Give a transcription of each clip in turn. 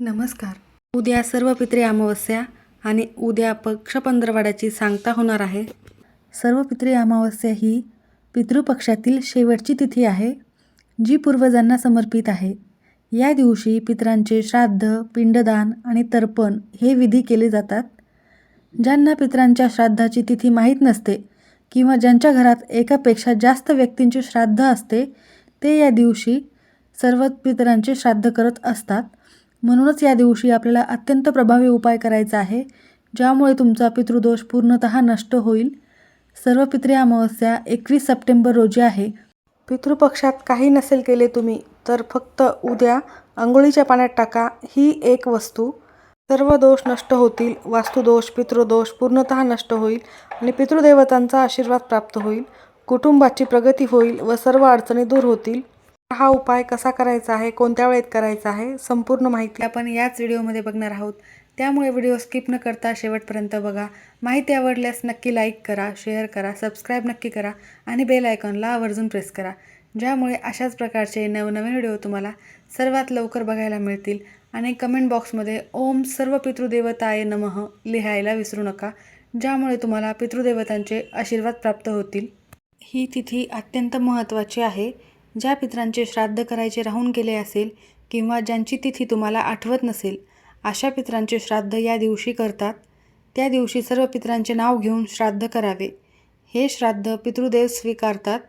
नमस्कार. उद्या सर्व पित्रे अमावस्या आणि उद्या पक्ष पंधरवाड्याची सांगता होणार आहे. सर्व पित्रे अमावस्या ही पितृपक्षातील शेवटची तिथी आहे जी पूर्वजांना समर्पित आहे. या दिवशी पितरांचे श्राद्ध पिंडदान आणि तर्पण हे विधी केले जातात. ज्यांना पितरांच्या श्राद्धाची तिथी माहीत नसते किंवा ज्यांच्या घरात एकापेक्षा जास्त व्यक्तींचे श्राद्ध असते ते या दिवशी सर्व पितरांचे श्राद्ध करत असतात. म्हणूनच या दिवशी आपल्याला अत्यंत प्रभावी उपाय करायचा आहे ज्यामुळे तुमचा पितृदोष पूर्णतः नष्ट होईल. सर्व पित्री अमावस्या एकवीस सप्टेंबर रोजी आहे. पितृपक्षात काही नसेल केले तुम्ही तर फक्त उद्या आंघोळीच्या पाण्यात टाका ही एक वस्तू. सर्व दोष नष्ट होतील वास्तुदोष पितृदोष पूर्णतः नष्ट होईल आणि पितृदेवतांचा आशीर्वाद प्राप्त होईल. कुटुंबाची प्रगती होईल व सर्व अडचणी दूर होतील. हा उपाय कसा करायचा आहे कोणत्या वेळेत करायचा आहे संपूर्ण माहिती आपण याच व्हिडिओमध्ये बघणार आहोत. त्यामुळे व्हिडिओ स्किप न करता शेवटपर्यंत बघा. माहिती आवडल्यास नक्की लाईक करा शेअर करा सबस्क्राईब नक्की करा आणि बेल आयकॉनला आवर्जून प्रेस करा. ज्यामुळे अशाच प्रकारचे नवनवीन व्हिडिओ तुम्हाला सर्वात लवकर बघायला मिळतील आणि कमेंट बॉक्समध्ये ओम सर्व पितृदेवताय नमः लिहायला विसरू नका. ज्यामुळे तुम्हाला पितृदेवतांचे आशीर्वाद प्राप्त होतील. ही तिथी अत्यंत महत्त्वाची आहे. ज्या पितरांचे श्राद्ध करायचे राहून गेले असेल किंवा ज्यांची तिथी तुम्हाला आठवत नसेल अशा पितरांचे श्राद्ध या दिवशी करतात. त्या दिवशी सर्व पितरांचे नाव घेऊन श्राद्ध करावे. हे श्राद्ध पितृदेव स्वीकारतात.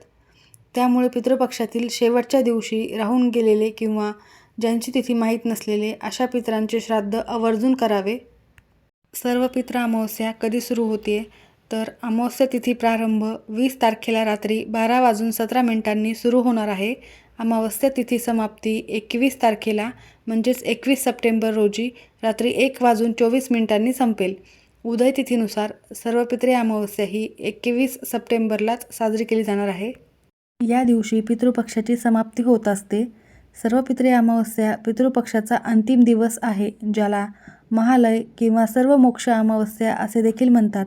त्यामुळे पितृपक्षातील शेवटच्या दिवशी राहून गेलेले किंवा ज्यांची तिथी माहीत नसलेले अशा पितरांचे श्राद्ध आवर्जून करावे. सर्व पित्र अमावस्या कधी सुरू होते? तर अमावस्या तिथी प्रारंभ वीस तारखेला रात्री बारा वाजून सतरा मिनिटांनी सुरू होणार आहे. अमावस्या तिथी समाप्ती एकवीस तारखेला म्हणजेच एकवीस सप्टेंबर रोजी रात्री एक वाजून चोवीस मिनिटांनी संपेल. उदय तिथीनुसार सर्व अमावस्या ही एकवीस सप्टेंबरलाच साजरी केली जाणार आहे. या दिवशी पितृपक्षाची समाप्ती होत असते. सर्व पित्रे अमावस्या पितृपक्षाचा अंतिम दिवस आहे ज्याला महालय किंवा सर्व मोक्ष अमावस्या असे देखील म्हणतात.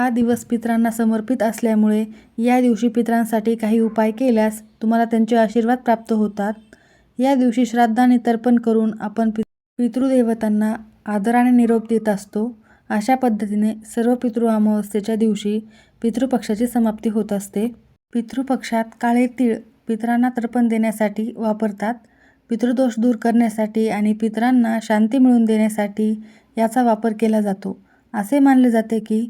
हा दिवस पितरांना समर्पित असल्यामुळे या दिवशी पितरांसाठी काही उपाय केल्यास तुम्हाला त्यांचे आशीर्वाद प्राप्त होतात. या दिवशी श्राद्धाने तर्पण करून आपण पि पितृदेवतांना आदराने निरोप देत असतो. अशा पद्धतीने सर्व पितृ अमावस्येच्या दिवशी पितृपक्षाची समाप्ती होत असते. पितृपक्षात काळे तीळ पितरांना तर्पण देण्यासाठी वापरतात. पितृदोष दूर करण्यासाठी आणि पितरांना शांती मिळवून देण्यासाठी याचा वापर केला जातो. असे मानले जाते की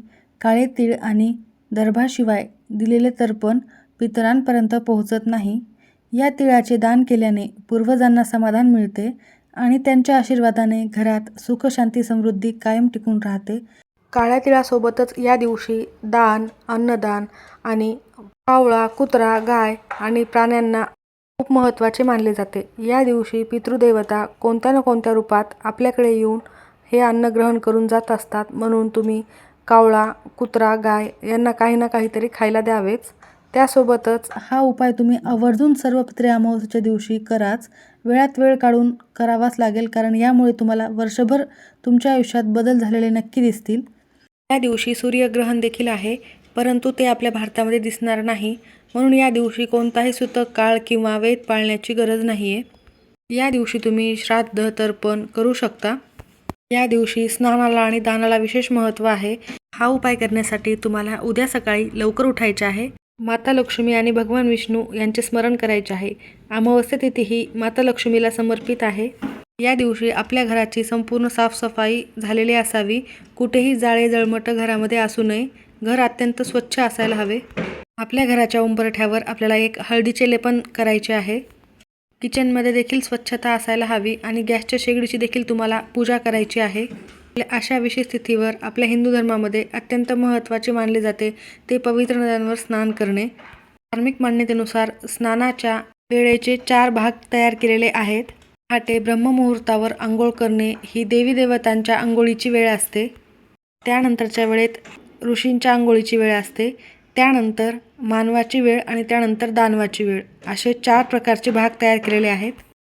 काळे तीळ आणि दर्भाशिवाय दिलेले तर्पण पितरांपर्यंत पोहोचत नाही. या तिळाचे दान केल्याने पूर्वजांना समाधान मिळते आणि त्यांच्या आशीर्वादाने घरात सुखशांती समृद्धी कायम टिकून राहते. काळ्या तिळासोबतच या दिवशी दान अन्नदान आणि पावळा कुत्रा गाय आणि प्राण्यांना खूप महत्त्वाचे मानले जाते. या दिवशी पितृदेवता कोणत्या ना कोणत्या रूपात आपल्याकडे येऊन हे अन्न ग्रहण करून जात असतात म्हणून तुम्ही कावळा कुत्रा गाय यांना काही ना काहीतरी खायला द्यावेच. त्यासोबतच हा उपाय तुम्ही आवर्जून सर्व पित्रे अमावस्येच्या दिवशी कराच. वेळात वेळ काढून करावाच लागेल कारण यामुळे तुम्हाला वर्षभर तुमच्या आयुष्यात बदल झालेले नक्की दिसतील. या दिवशी सूर्यग्रहण देखील आहे परंतु ते आपल्या भारतामध्ये दिसणार नाही. म्हणून या दिवशी कोणताही सुतक काळ किंवा वेद पाळण्याची गरज नाही आहे या दिवशी तुम्ही श्राद्ध तर्पण करू शकता. या दिवशी स्नानाला आणि दानाला विशेष महत्त्व आहे. हा उपाय करण्यासाठी तुम्हाला उद्या सकाळी लवकर उठायचे आहे. माता लक्ष्मी आणि भगवान विष्णू यांचे स्मरण करायचे आहे. अमावस्या तिथी ही माता लक्ष्मीला समर्पित आहे. या दिवशी आपल्या घराची संपूर्ण साफसफाई झालेली असावी. कुठेही जाळे जळमटं घरामध्ये असू नये. घर अत्यंत स्वच्छ असायला हवे. आपल्या घराच्या उंबरठ्यावर आपल्याला एक हळदीचे लेपन करायचे आहे. किचनमध्ये देखील स्वच्छता असायला हवी आणि गॅसच्या शेगडीची देखील तुम्हाला पूजा करायची आहे. अशा विशेष स्थितीवर आपल्या हिंदू धर्मामध्ये अत्यंत महत्त्वाचे मानले जाते ते पवित्र नद्यांवर स्नान करणे. धार्मिक मान्यतेनुसार स्नानाच्या वेळेचे चार भाग तयार केलेले आहेत. पहाटे ब्रह्ममुहूर्तावर आंघोळ करणे ही देवी देवतांच्या आंघोळीची वेळ असते. त्यानंतरच्या वेळेत ऋषींच्या आंघोळीची वेळ असते. त्यानंतर मानवाची वेळ आणि त्यानंतर दानवाची वेळ असे चार प्रकारचे भाग तयार केलेले आहेत.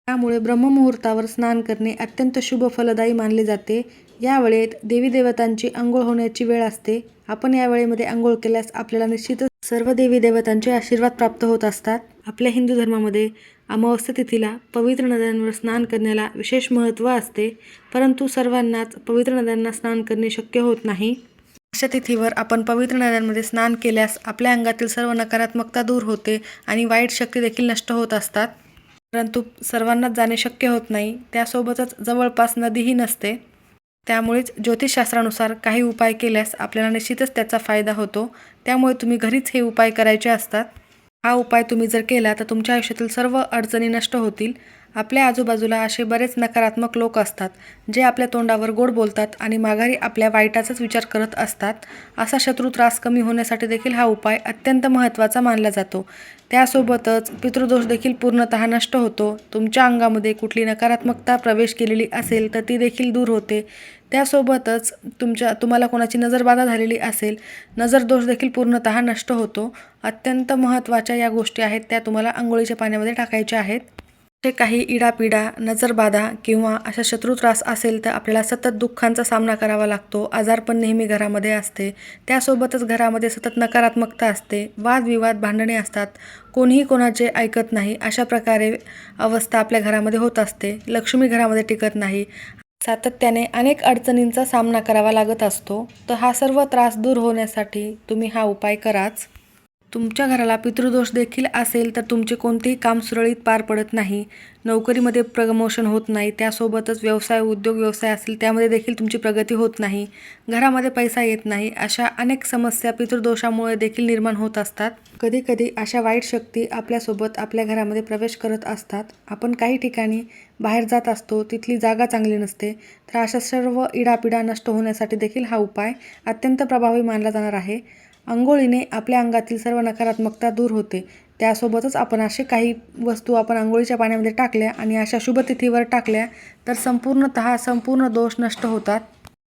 त्यामुळे ब्रह्ममुहूर्तावर स्नान करणे अत्यंत शुभ फलदायी मानले जाते. या वेळेत देवी देवतांची आंघोळ होण्याची वेळ असते. आपण या वेळेमध्ये आंघोळ केल्यास आपल्याला निश्चितच सर्व देवी देवतांचे आशीर्वाद प्राप्त होत असतात. आपल्या हिंदू धर्मामध्ये अमावस्या तिथीला पवित्र नद्यांवर स्नान करण्याला विशेष महत्त्व असते. परंतु सर्वांनाच पवित्र नद्यांना स्नान करणे शक्य होत नाही. तिथीवर आपण पवित्र नद्यांमध्ये स्नान केल्यास आपल्या अंगातील सर्व नकारात्मकता दूर होते आणि वाईट शक्ती देखील नष्ट होत असतात. परंतु सर्वांनाच जाणे शक्य होत नाही त्यासोबतच जवळपास नदीही नसते. त्यामुळेच ज्योतिषशास्त्रानुसार काही उपाय केल्यास आपल्याला निश्चितच त्याचा फायदा होतो. त्यामुळे तुम्ही घरीच हे उपाय करायचे असतात. हा उपाय तुम्ही जर केला तर तुमच्या आयुष्यातील सर्व अडचणी नष्ट होतील. आपल्या आजूबाजूला असे बरेच नकारात्मक लोक असतात जे आपल्या तोंडावर गोड बोलतात आणि माघारी आपल्या वाईटाचाच विचार करत असतात. असा शत्रू त्रास कमी होण्यासाठी देखील हा उपाय अत्यंत महत्त्वाचा मानला जातो. त्यासोबतच पितृदोष देखील पूर्णतः नष्ट होतो. तुमच्या अंगामध्ये कुठली नकारात्मकता प्रवेश केलेली असेल तर ती देखील दूर होते. त्यासोबतच तुमच्या तुम्हाला कोणाची नजरबाधा झालेली असेल नजर दोष देखील पूर्णतः नष्ट होतो. अत्यंत महत्त्वाच्या या गोष्टी आहेत त्या तुम्हाला आंघोळीच्या पाण्यामध्ये टाकायच्या आहेत. जे काही इडापिडा नजरबाधा किंवा अशा शत्रू त्रास असेल तर आपल्याला सतत दुःखांचा सामना करावा लागतो. आजारपण नेहमी घरामध्ये असते. त्यासोबतच घरामध्ये सतत नकारात्मकता असते. वादविवाद भांडणे असतात. कोणीही कोणाचे ऐकत नाही. अशा प्रकारे अवस्था आपल्या घरामध्ये होत असते. लक्ष्मी घरामध्ये टिकत नाही. सातत्याने अनेक अडचणींचा सामना करावा लागत असतो. तर हा सर्व त्रास दूर होण्यासाठी तुम्ही हा उपाय कराच. तुमच्या घराला पितृदोष देखील असेल तर तुमचे कोणतेही काम सुरळीत पार पडत नाही. नोकरीमध्ये प्रमोशन होत नाही त्यासोबतच व्यवसाय उद्योग व्यवसाय असेल त्यामध्ये देखील तुमची प्रगती होत नाही. घरामध्ये पैसा येत नाही अशा अनेक समस्या पितृदोषामुळे देखील निर्माण होत असतात. कधीकधी अशा वाईट शक्ती आपल्यासोबत आपल्या घरामध्ये प्रवेश करत असतात. आपण काही ठिकाणी बाहेर जात असतो तिथली जागा चांगली नसते तर अशा सर्व इडापिडा नष्ट होण्यासाठी देखील हा उपाय अत्यंत प्रभावी मानला जाणार आहे. आंघोळीने आपल्या अंगातील सर्व नकारात्मकता दूर होते. त्यासोबतच आपण असे काही वस्तू आपण आंघोळीच्या पाण्यामध्ये टाकल्या आणि अशा शुभतिथीवर टाकल्या तर संपूर्णतः संपूर्ण दोष नष्ट होतात.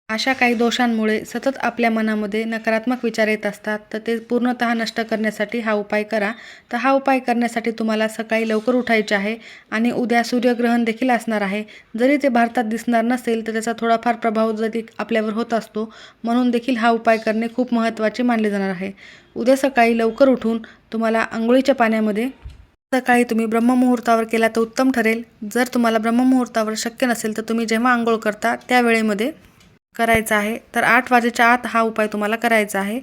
अशा काही दोषांमुळे सतत आपल्या मनामध्ये नकारात्मक विचार येत असतात तर ते पूर्णतः नष्ट करण्यासाठी हा उपाय करा. तर हा उपाय करण्यासाठी तुम्हाला सकाळी लवकर उठायचे आहे आणि उद्या सूर्यग्रहण देखील असणार आहे. जरी ते भारतात दिसणार नसेल तर त्याचा थोडाफार प्रभाव जरी आपल्यावर होत असतो म्हणून देखील हा उपाय करणे खूप महत्त्वाचे मानले जाणार आहे. उद्या सकाळी लवकर उठून तुम्हाला आंघोळीच्या पाण्यामध्ये सकाळी तुम्ही ब्रह्ममुहूर्तावर केला तर उत्तम ठरेल. जर तुम्हाला ब्रह्ममुहूर्तावर शक्य नसेल तर तुम्ही जेव्हा आंघोळ करता त्या वेळेमध्ये करायचा आहे. तर आठ वाजेच्या आत हा उपाय तुम्हाला करायचा आहे.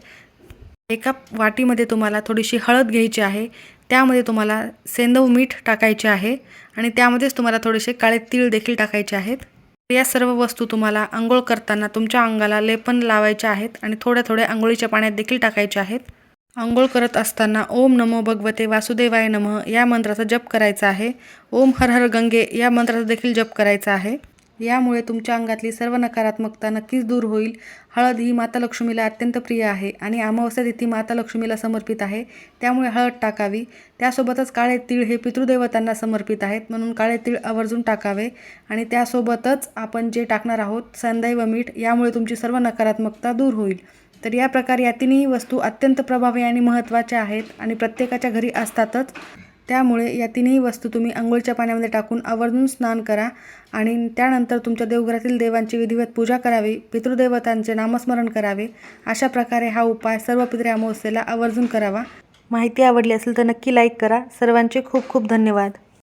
एका वाटीमध्ये तुम्हाला थोडीशी हळद घ्यायची आहे. त्यामध्ये तुम्हाला सेंदव मीठ टाकायचे आहे आणि त्यामध्येच तुम्हाला थोडेसे काळे तीळ देखील टाकायचे आहेत. या सर्व वस्तू तुम्हाला आंघोळ करताना तुमच्या अंगाला लेपन लावायच्या आहेत आणि थोड्या थोड्या आंघोळीच्या पाण्यात देखील टाकायच्या आहेत. आंघोळ करत असताना ओम नमो भगवते वासुदेवाय नमः या मंत्राचा जप करायचा आहे. ओम हर हर गंगे या मंत्राचा देखील जप करायचा आहे. यामुळे तुमच्या अंगातली सर्व नकारात्मकता नक्कीच दूर होईल. हळद ही माता लक्ष्मीला अत्यंत प्रिय आहे आणि अमावस्या तिथी माता लक्ष्मीला समर्पित आहे. त्यामुळे हळद टाकावी. त्यासोबतच काळे तीळ हे पितृदेवतांना समर्पित आहेत. म्हणून काळे तीळ आवर्जून टाकावे. आणि त्यासोबतच आपण जे टाकणार आहोत संदैव मीठ यामुळे तुमची सर्व नकारात्मकता दूर होईल. तर या प्रकारे या तिन्ही वस्तू अत्यंत प्रभावी आणि महत्त्वाच्या आहेत आणि प्रत्येकाच्या घरी असतातच. त्यामुळे या तिन्ही वस्तू तुम्ही आंघोळीच्या पाण्यामध्ये टाकून आवर्जून स्नान करा आणि त्यानंतर तुमच्या देवघरातील देवांची विधिवत पूजा करावी पितृदेवतांचे नामस्मरण करावे. अशा प्रकारे हा उपाय सर्व पितृ अमावस्येला आवर्जून करावा. माहिती आवडली असेल तर नक्की लाईक करा. सर्वांचे खूप खूप धन्यवाद.